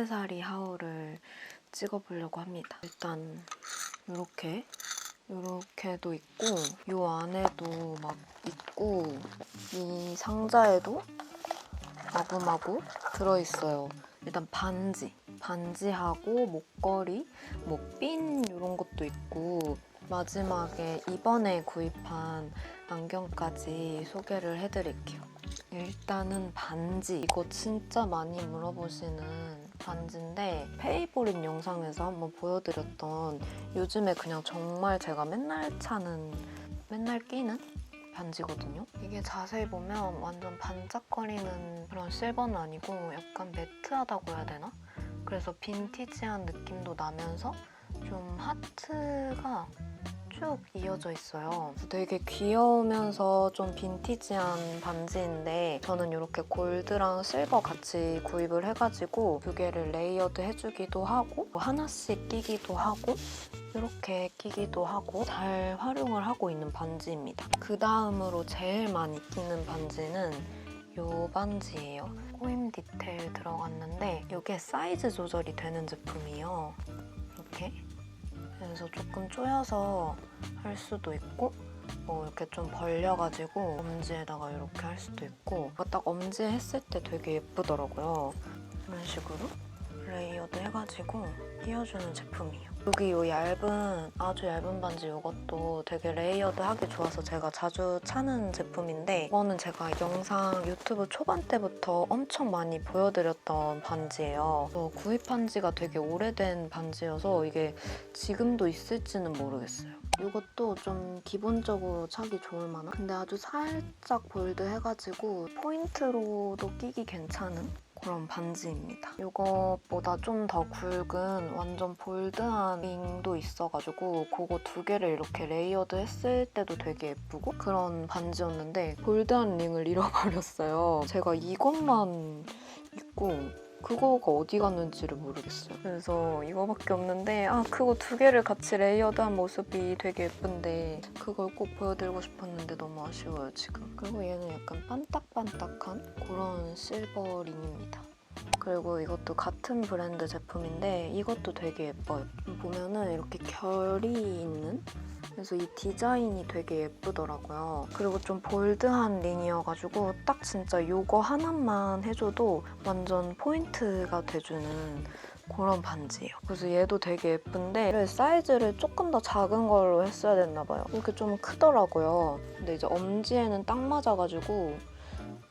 액세서리 하울을 찍어보려고 합니다. 일단 이렇게 이렇게도 있고 이 안에도 막 있고 이 상자에도 마구마구 들어있어요. 일단 반지, 반지하고 목걸이, 뭐핀 이런 것도 있고 마지막에 이번에 구입한 안경까지 소개를 해드릴게요. 일단은 반지 이거 진짜 많이 물어보시는 반지인데 페이보릿 영상에서 한번 보여드렸던 요즘에 그냥 정말 제가 맨날 차는 맨날 끼는 반지거든요. 이게 자세히 보면 완전 반짝거리는 그런 실버는 아니고 약간 매트하다고 해야 되나? 그래서 빈티지한 느낌도 나면서 좀 하트가 쭉 이어져 있어요. 되게 귀여우면서 좀 빈티지한 반지인데 저는 이렇게 골드랑 실버 같이 구입을 해가지고 두 개를 레이어드 해주기도 하고 하나씩 끼기도 하고 이렇게 끼기도 하고 잘 활용을 하고 있는 반지입니다. 그 다음으로 제일 많이 끼는 반지는 이 반지예요. 꼬임 디테일 들어갔는데 이게 사이즈 조절이 되는 제품이에요. 이렇게 그래서 조금 조여서 할 수도 있고 뭐 이렇게 좀 벌려가지고 엄지에다가 이렇게 할 수도 있고 딱 엄지에 했을 때 되게 예쁘더라고요. 이런 식으로 레이어드 해가지고 끼워주는 제품이에요. 여기 이 얇은 아주 얇은 반지 이것도 되게 레이어드 하기 좋아서 제가 자주 차는 제품인데 이거는 제가 영상 유튜브 초반 때부터 엄청 많이 보여드렸던 반지예요. 어, 구입한 지가 되게 오래된 반지여서 이게 지금도 있을지는 모르겠어요. 이것도 좀 기본적으로 차기 좋을 만한 근데 아주 살짝 볼드 해가지고 포인트로도 끼기 괜찮은 그런 반지입니다. 이것보다 좀 더 굵은 완전 볼드한 링도 있어가지고 그거 두 개를 이렇게 레이어드 했을 때도 되게 예쁘고 그런 반지였는데 볼드한 링을 잃어버렸어요. 제가 이것만 있고 그거가 어디 갔는지를 모르겠어요. 그래서 이거밖에 없는데 아 그거 두 개를 같이 레이어드한 모습이 되게 예쁜데 그걸 꼭 보여드리고 싶었는데 너무 아쉬워요 지금. 그리고 얘는 약간 반딱반딱한 그런 실버 링입니다. 그리고 이것도 같은 브랜드 제품인데 이것도 되게 예뻐요. 보면은 이렇게 결이 있는 그래서 이 디자인이 되게 예쁘더라고요. 그리고 좀 볼드한 링이어가지고 딱 진짜 이거 하나만 해줘도 완전 포인트가 돼주는 그런 반지예요. 그래서 얘도 되게 예쁜데 사이즈를 조금 더 작은 걸로 했어야 됐나 봐요. 이렇게 좀 크더라고요. 근데 이제 엄지에는 딱 맞아가지고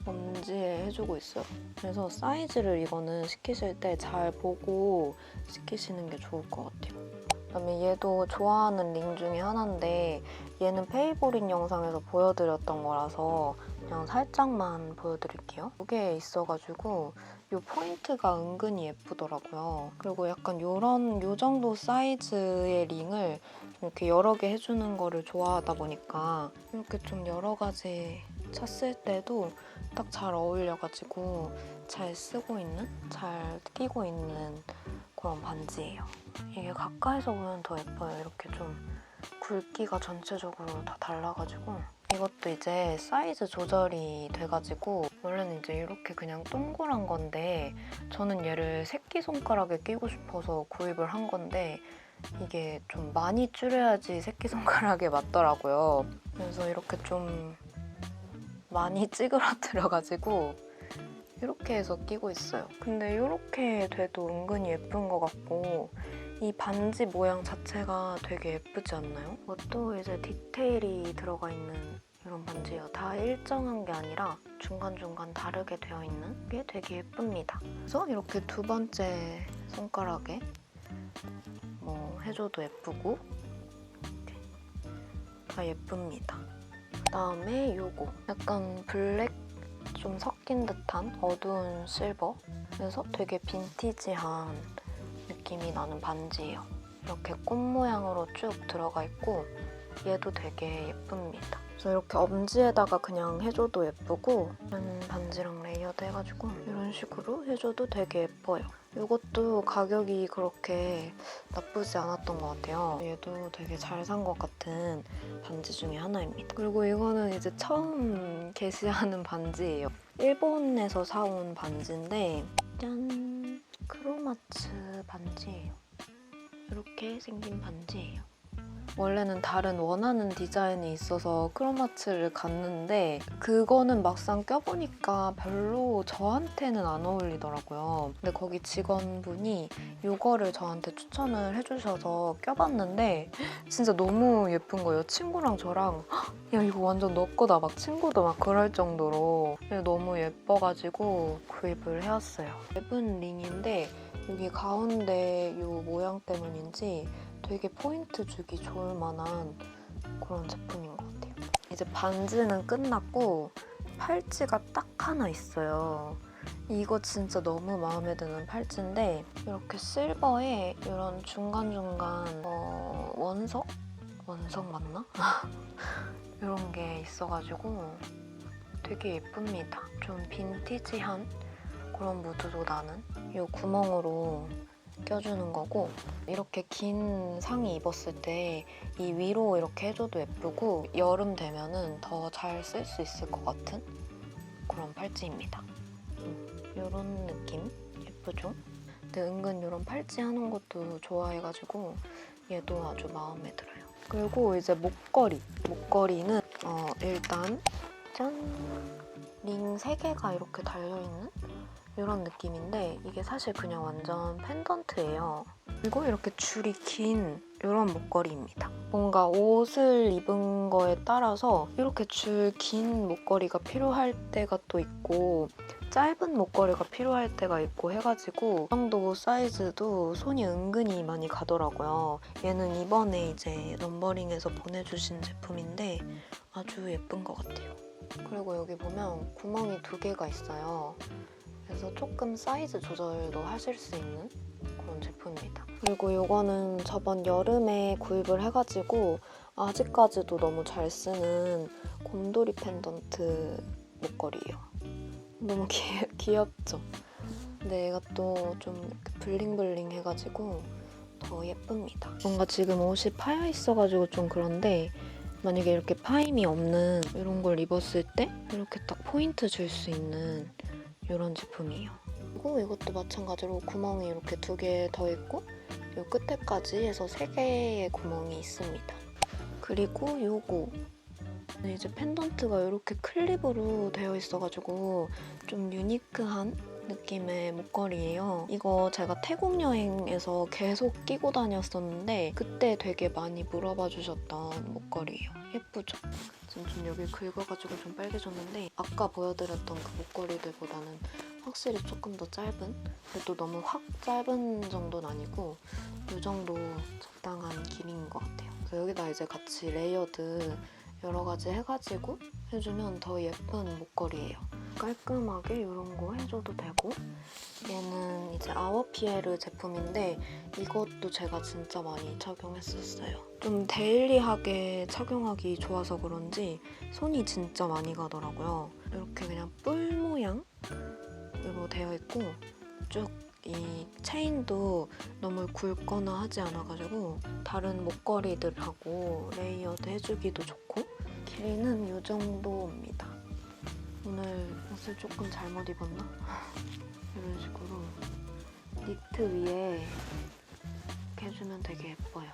엄지에 해주고 있어요. 그래서 사이즈를 이거는 시키실 때 잘 보고 시키시는 게 좋을 것 같아요. 그다음에 얘도 좋아하는 링 중에 하나인데 얘는 페이보릿 영상에서 보여드렸던 거라서 그냥 살짝만 보여드릴게요. 이게 있어가지고 이 포인트가 은근히 예쁘더라고요. 그리고 약간 요런 요 정도 사이즈의 링을 좀 이렇게 여러 개 해주는 거를 좋아하다 보니까 이렇게 좀 여러 가지 찼을 때도 딱 잘 어울려가지고 잘 쓰고 있는, 잘 끼고 있는 그런 반지예요. 이게 가까이서 보면 더 예뻐요. 이렇게 좀 굵기가 전체적으로 다 달라가지고 이것도 이제 사이즈 조절이 돼가지고 원래는 이제 이렇게 그냥 동그란 건데 저는 얘를 새끼손가락에 끼고 싶어서 구입을 한 건데 이게 좀 많이 줄여야지 새끼손가락에 맞더라고요. 그래서 이렇게 좀 많이 찌그러뜨려가지고 이렇게 해서 끼고 있어요. 근데 이렇게 돼도 은근히 예쁜 것 같고 이 반지 모양 자체가 되게 예쁘지 않나요? 이것도 이제 디테일이 들어가 있는 이런 반지예요. 다 일정한 게 아니라 중간중간 다르게 되어 있는 게 되게 예쁩니다. 그래서 이렇게 두 번째 손가락에 뭐 해줘도 예쁘고 다 예쁩니다. 그다음에 요거 약간 블랙 좀 섞 인 듯한 어두운 실버 그래서 되게 빈티지한 느낌이 나는 반지예요. 이렇게 꽃 모양으로 쭉 들어가 있고 얘도 되게 예쁩니다. 그래서 이렇게 엄지에다가 그냥 해줘도 예쁘고 이런 반지랑 레이어드 해가지고 이런 식으로 해줘도 되게 예뻐요. 이것도 가격이 그렇게 나쁘지 않았던 것 같아요. 얘도 되게 잘 산 것 같은 반지 중에 하나입니다. 그리고 이거는 이제 처음 게시하는 반지예요. 일본에서 사온 반지인데 짠! 크로마츠 반지예요. 이렇게 생긴 반지예요. 원래는 다른 원하는 디자인이 있어서 크로마츠를 갔는데 그거는 막상 껴보니까 별로 저한테는 안 어울리더라고요. 근데 거기 직원분이 이거를 저한테 추천을 해주셔서 껴봤는데 진짜 너무 예쁜 거예요. 친구랑 저랑 "헉, 야 이거 완전 너 거다 막 친구도 막 그럴 정도로 너무 예뻐가지고 구입을 해왔어요. 얇은 링인데 여기 가운데 이 모양 때문인지 되게 포인트 주기 좋을 만한 그런 제품인 것 같아요. 이제 반지는 끝났고 팔찌가 딱 하나 있어요. 이거 진짜 너무 마음에 드는 팔찌인데 이렇게 실버에 이런 중간중간 어, 원석? 원석 맞나? 이런 게 있어가지고 되게 예쁩니다. 좀 빈티지한 그런 무드도 나는 이 구멍으로 껴주는 거고 이렇게 긴 상의 입었을 때 이 위로 이렇게 해줘도 예쁘고 여름 되면은 더 잘 쓸 수 있을 것 같은 그런 팔찌입니다. 이런 느낌 예쁘죠? 근데 은근 이런 팔찌 하는 것도 좋아해가지고 얘도 아주 마음에 들어요. 그리고 이제 목걸이. 목걸이는 어, 일단 짠! 링 3개가 이렇게 달려있는 이런 느낌인데 이게 사실 그냥 완전 펜던트예요. 그리고 이렇게 줄이 긴 이런 목걸이입니다. 뭔가 옷을 입은 거에 따라서 이렇게 줄 긴 목걸이가 필요할 때가 또 있고 짧은 목걸이가 필요할 때가 있고 해가지고 이 정도 사이즈도 손이 은근히 많이 가더라고요. 얘는 이번에 이제 넘버링에서 보내주신 제품인데 아주 예쁜 것 같아요. 그리고 여기 보면 구멍이 두 개가 있어요. 그래서 조금 사이즈 조절도 하실 수 있는 그런 제품입니다. 그리고 이거는 저번 여름에 구입을 해가지고 아직까지도 너무 잘 쓰는 곰돌이 펜던트 목걸이에요. 너무 귀, 귀엽죠? 근데 얘가 또 좀 블링블링 해가지고 더 예쁩니다. 뭔가 지금 옷이 파여 있어가지고 좀 그런데 만약에 이렇게 파임이 없는 이런 걸 입었을 때 이렇게 딱 포인트 줄 수 있는 이런 제품이에요. 그리고 이것도 마찬가지로 구멍이 이렇게 두 개 더 있고 이 끝에까지 해서 세 개의 구멍이 있습니다. 그리고 요거 이제 펜던트가 이렇게 클립으로 되어 있어가지고 좀 유니크한 느낌의 목걸이에요. 이거 제가 태국 여행에서 계속 끼고 다녔었는데 그때 되게 많이 물어봐 주셨던 목걸이에요. 예쁘죠? 지금 좀 여기 긁어가지고 좀 빨개졌는데 아까 보여드렸던 그 목걸이들보다는 확실히 조금 더 짧은? 그래도 너무 확 짧은 정도는 아니고 이 정도 적당한 길이인 것 같아요. 그래서 여기다 이제 같이 레이어드 여러 가지 해가지고 해주면 더 예쁜 목걸이에요. 깔끔하게 이런 거 해줘도 되고 얘는 이제 아워피에르 제품인데 이것도 제가 진짜 많이 착용했었어요. 좀 데일리하게 착용하기 좋아서 그런지 손이 진짜 많이 가더라고요. 이렇게 그냥 뿔 모양으로 되어 있고 쭉 이 체인도 너무 굵거나 하지 않아가지고 다른 목걸이들하고 레이어드 해주기도 좋고 길이는 이 정도입니다. 오늘 옷을 조금 잘못 입었나? 이런 식으로 니트 위에 이렇게 해주면 되게 예뻐요.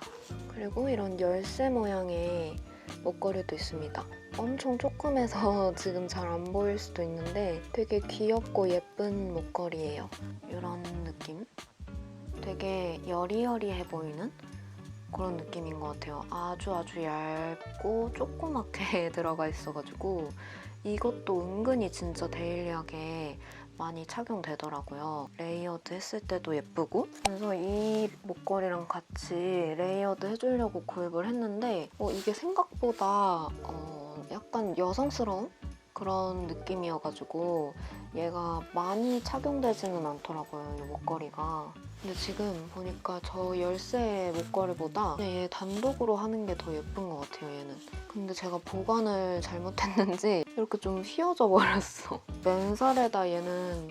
그리고 이런 열쇠 모양의 목걸이도 있습니다. 엄청 조금해서 지금 잘 안 보일 수도 있는데 되게 귀엽고 예쁜 목걸이에요. 이런 느낌? 되게 여리여리해 보이는 그런 느낌인 것 같아요. 아주 아주 얇고 조그맣게 들어가 있어가지고 이것도 은근히 진짜 데일리하게 많이 착용되더라고요. 레이어드 했을 때도 예쁘고 그래서 이 목걸이랑 같이 레이어드 해주려고 구입을 했는데 어, 이게 생각보다 어, 약간 여성스러운 그런 느낌이어가지고 얘가 많이 착용되지는 않더라고요, 이 목걸이가. 근데 지금 보니까 저 열쇠 목걸이보다 얘 단독으로 하는 게 더 예쁜 것 같아요, 얘는. 근데 제가 보관을 잘못했는지 이렇게 좀 휘어져 버렸어. 맨살에다 얘는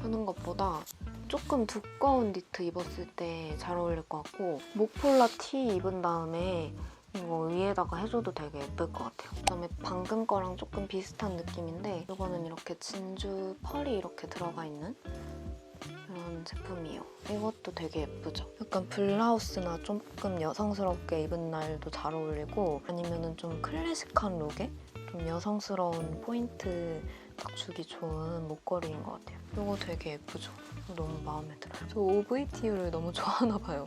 하는 것보다 조금 두꺼운 니트 입었을 때 잘 어울릴 것 같고 목폴라 티 입은 다음에 이거 위에다가 해줘도 되게 예쁠 것 같아요. 그다음에 방금 거랑 조금 비슷한 느낌인데 이거는 이렇게 진주 펄이 이렇게 들어가 있는 이런 제품이에요. 이것도 되게 예쁘죠? 약간 블라우스나 조금 여성스럽게 입은 날도 잘 어울리고 아니면은 좀 클래식한 룩에 좀 여성스러운 포인트 딱 주기 좋은 목걸이인 것 같아요. 이거 되게 예쁘죠? 너무 마음에 들어요. 저 OVTU를 너무 좋아하나 봐요.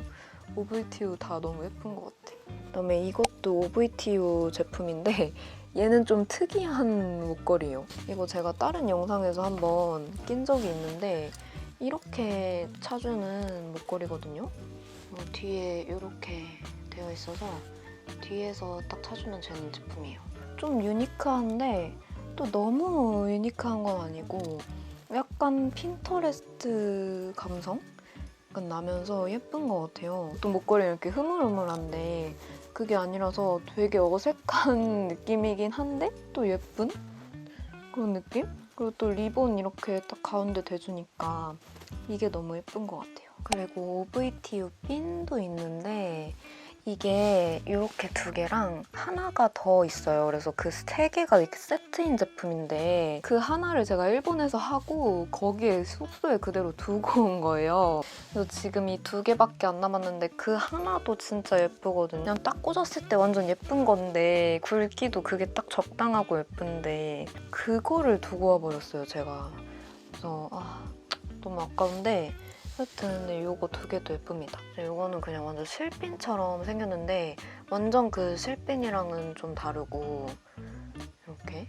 OVTU 다 너무 예쁜 것 같아. 그다음에 이것도 OVTU 제품인데 얘는 좀 특이한 목걸이에요. 이거 제가 다른 영상에서 한번 낀 적이 있는데 이렇게 차주는 목걸이거든요. 어, 뒤에 이렇게 되어 있어서 뒤에서 딱 차주면 되는 제품이에요. 좀 유니크한데 또 너무 유니크한 건 아니고 약간 핀터레스트 감성? 약간 나면서 예쁜 것 같아요. 또 목걸이 이렇게 흐물흐물한데 그게 아니라서 되게 어색한 느낌이긴 한데 또 예쁜 그런 느낌? 그리고 또 리본 이렇게 딱 가운데 대주니까 이게 너무 예쁜 것 같아요. 그리고 OVTU 핀도 있는데 이게 이렇게 두 개랑 하나가 더 있어요. 그래서 그 세 개가 이렇게 세트인 제품인데 그 하나를 제가 일본에서 하고 거기에 숙소에 그대로 두고 온 거예요. 그래서 지금 이 두 개밖에 안 남았는데 그 하나도 진짜 예쁘거든요. 그냥 딱 꽂았을 때 완전 예쁜 건데 굵기도 그게 딱 적당하고 예쁜데 그거를 두고 와버렸어요, 제가. 그래서 아, 너무 아까운데 하여튼 이거 두 개도 예쁩니다. 이거는 그냥 완전 실핀처럼 생겼는데 완전 그 실핀이랑은 좀 다르고 이렇게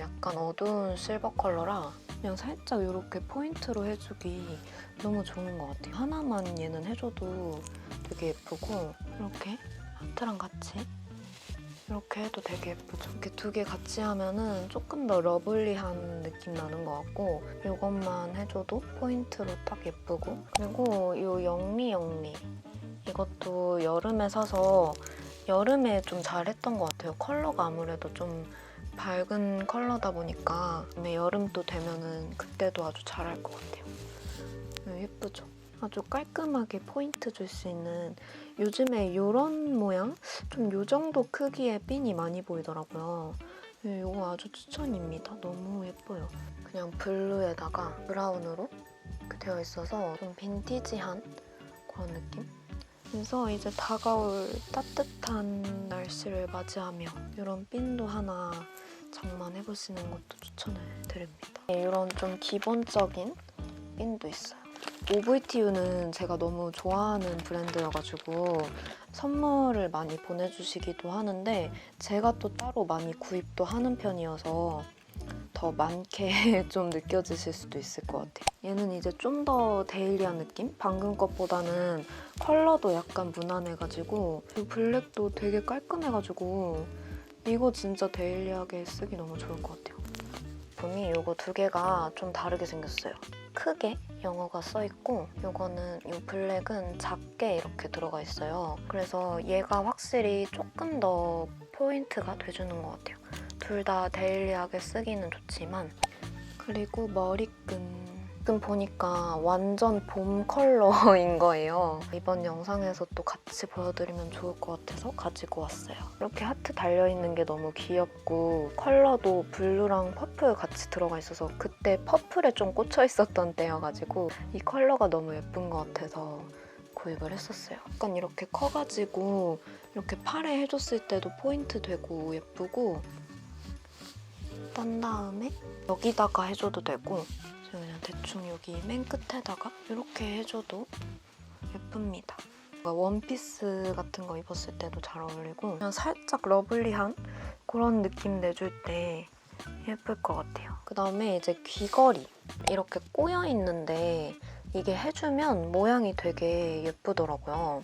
약간 어두운 실버 컬러라 그냥 살짝 이렇게 포인트로 해주기 너무 좋은 것 같아요. 하나만 얘는 해줘도 되게 예쁘고 이렇게 하트랑 같이 이렇게 해도 되게 예쁘죠. 이렇게 두 개 같이 하면은 조금 더 러블리한 느낌 나는 것 같고 이것만 해줘도 포인트로 딱 예쁘고 그리고 이 영리 영리 이것도 여름에 사서 여름에 좀 잘했던 것 같아요. 컬러가 아무래도 좀 밝은 컬러다 보니까 여름 또 되면은 그때도 아주 잘할 것 같아요. 네, 예쁘죠? 아주 깔끔하게 포인트 줄 수 있는 요즘에 이런 모양? 좀 요 정도 크기의 핀이 많이 보이더라고요. 네, 이거 아주 추천입니다. 너무 예뻐요. 그냥 블루에다가 브라운으로 되어 있어서 좀 빈티지한 그런 느낌? 그래서 이제 다가올 따뜻한 날씨를 맞이하며 이런 핀도 하나 장만해보시는 것도 추천을 드립니다. 이런 좀 기본적인 핀도 있어요. OVTU는 제가 너무 좋아하는 브랜드여가지고 선물을 많이 보내주시기도 하는데 제가 또 따로 많이 구입도 하는 편이어서 더 많게 좀 느껴지실 수도 있을 것 같아요. 얘는 이제 좀 더 데일리한 느낌? 방금 것보다는 컬러도 약간 무난해가지고 이 블랙도 되게 깔끔해가지고 이거 진짜 데일리하게 쓰기 너무 좋을 것 같아요. 제품이 이거 두 개가 좀 다르게 생겼어요. 크게 영어가 써 있고 이거는 이 블랙은 작게 이렇게 들어가 있어요. 그래서 얘가 확실히 조금 더 포인트가 돼주는 것 같아요. 둘 다 데일리하게 쓰기는 좋지만 그리고 머리끈 지금 보니까 완전 봄 컬러인 거예요. 이번 영상에서 또 같이 보여드리면 좋을 것 같아서 가지고 왔어요. 이렇게 하트 달려있는 게 너무 귀엽고 컬러도 블루랑 퍼플 같이 들어가 있어서 그때 퍼플에 좀 꽂혀 있었던 때여가지고 이 컬러가 너무 예쁜 것 같아서 구입을 했었어요. 약간 이렇게 커가지고 이렇게 팔에 해줬을 때도 포인트 되고 예쁘고 딴 다음에 여기다가 해줘도 되고 대충 여기 맨 끝에다가 이렇게 해줘도 예쁩니다. 원피스 같은 거 입었을 때도 잘 어울리고 그냥 살짝 러블리한 그런 느낌 내줄 때 예쁠 것 같아요. 그 다음에 이제 귀걸이 이렇게 꼬여 있는데 이게 해주면 모양이 되게 예쁘더라고요.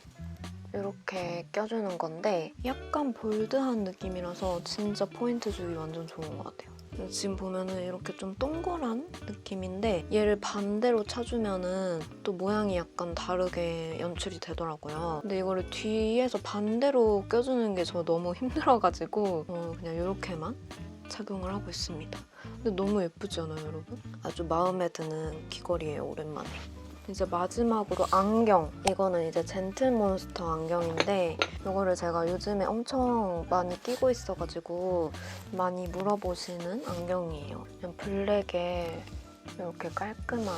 이렇게 껴주는 건데 약간 볼드한 느낌이라서 진짜 포인트 주기 완전 좋은 것 같아요. 지금 보면은 이렇게 좀 동그란 느낌인데 얘를 반대로 차주면은 또 모양이 약간 다르게 연출이 되더라고요. 근데 이거를 뒤에서 반대로 껴주는 게 저 너무 힘들어가지고 어, 그냥 이렇게만 착용을 하고 있습니다. 근데 너무 예쁘지 않아요, 여러분? 아주 마음에 드는 귀걸이에요, 오랜만에. 이제 마지막으로 안경. 이거는 이제 젠틀몬스터 안경인데 이거를 제가 요즘에 엄청 많이 끼고 있어가지고 많이 물어보시는 안경이에요. 그냥 블랙에 이렇게 깔끔한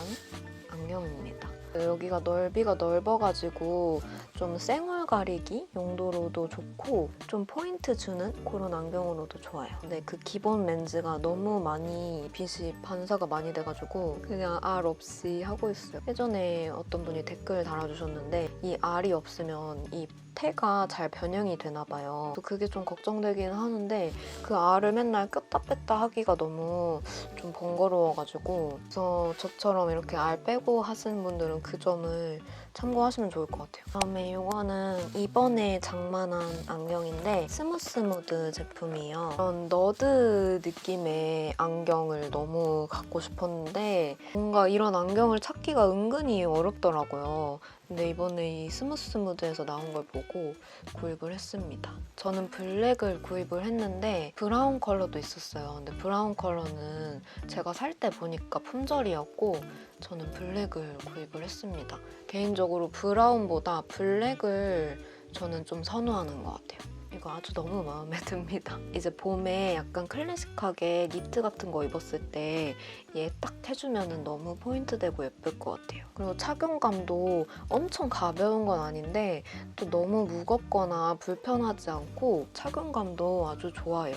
안경입니다. 여기가 넓이가 넓어가지고 좀 쌩얼 가리기 용도로도 좋고 좀 포인트 주는 그런 안경으로도 좋아요. 근데 그 기본 렌즈가 너무 많이 빛이 반사가 많이 돼가지고 그냥 알 없이 하고 있어요. 예전에 어떤 분이 댓글 달아주셨는데 이 알이 없으면 이 태가 잘 변형이 되나 봐요. 그게 좀 걱정되긴 하는데 그 알을 맨날 꼈다 뺐다 하기가 너무 좀 번거로워가지고 그래서 저처럼 이렇게 알 빼고 하시는 분들은 그 점을 참고하시면 좋을 것 같아요. 다음에 이거는 이번에 장만한 안경인데 스무스무드 제품이에요. 그런 너드 느낌의 안경을 너무 갖고 싶었는데 뭔가 이런 안경을 찾기가 은근히 어렵더라고요. 근데 이번에 이 스무스무드에서 나온 걸 보고 구입을 했습니다. 저는 블랙을 구입을 했는데 브라운 컬러도 있었어요. 근데 브라운 컬러는 제가 살 때 보니까 품절이었고 저는 블랙을 구입을 했습니다. 개인적으로 브라운보다 블랙을 저는 좀 선호하는 것 같아요. 이거 아주 너무 마음에 듭니다. 이제 봄에 약간 클래식하게 니트 같은 거 입었을 때 얘 딱 해주면 너무 포인트 되고 예쁠 것 같아요. 그리고 착용감도 엄청 가벼운 건 아닌데 또 너무 무겁거나 불편하지 않고 착용감도 아주 좋아요.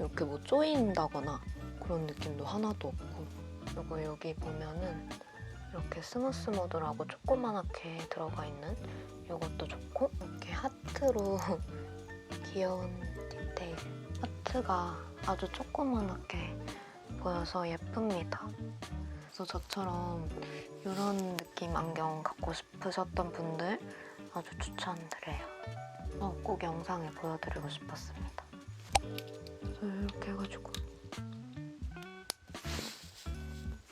이렇게 뭐 쪼인다거나 그런 느낌도 하나도 없고 그리고 여기 보면은 이렇게 스무스 모드라고 조그만하게 들어가 있는 이것도 좋고 이렇게 하트로 귀여운 디테일 하트가 아주 조그만하게 보여서 예쁩니다. 그래서 저처럼 이런 느낌 안경 갖고 싶으셨던 분들 아주 추천드려요. 어, 꼭 영상에 보여드리고 싶었습니다. 이렇게 해가지고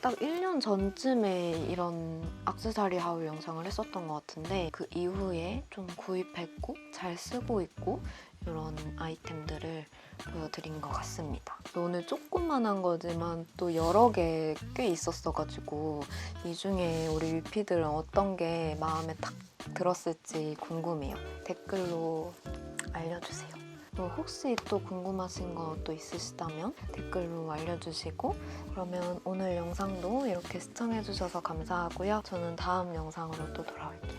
딱 1년 전쯤에 이런 악세사리 하울 영상을 했었던 것 같은데 그 이후에 좀 구입했고 잘 쓰고 있고 이런 아이템들을 보여드린 것 같습니다. 오늘 조그만한 거지만 또 여러 개 꽤 있었어가지고 이 중에 우리 위피들은 어떤 게 마음에 딱 들었을지 궁금해요. 댓글로 알려주세요. 또 혹시 또 궁금하신 거 또 있으시다면 댓글로 알려주시고 그러면 오늘 영상도 이렇게 시청해주셔서 감사하고요. 저는 다음 영상으로 또 돌아올게요.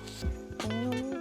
안녕!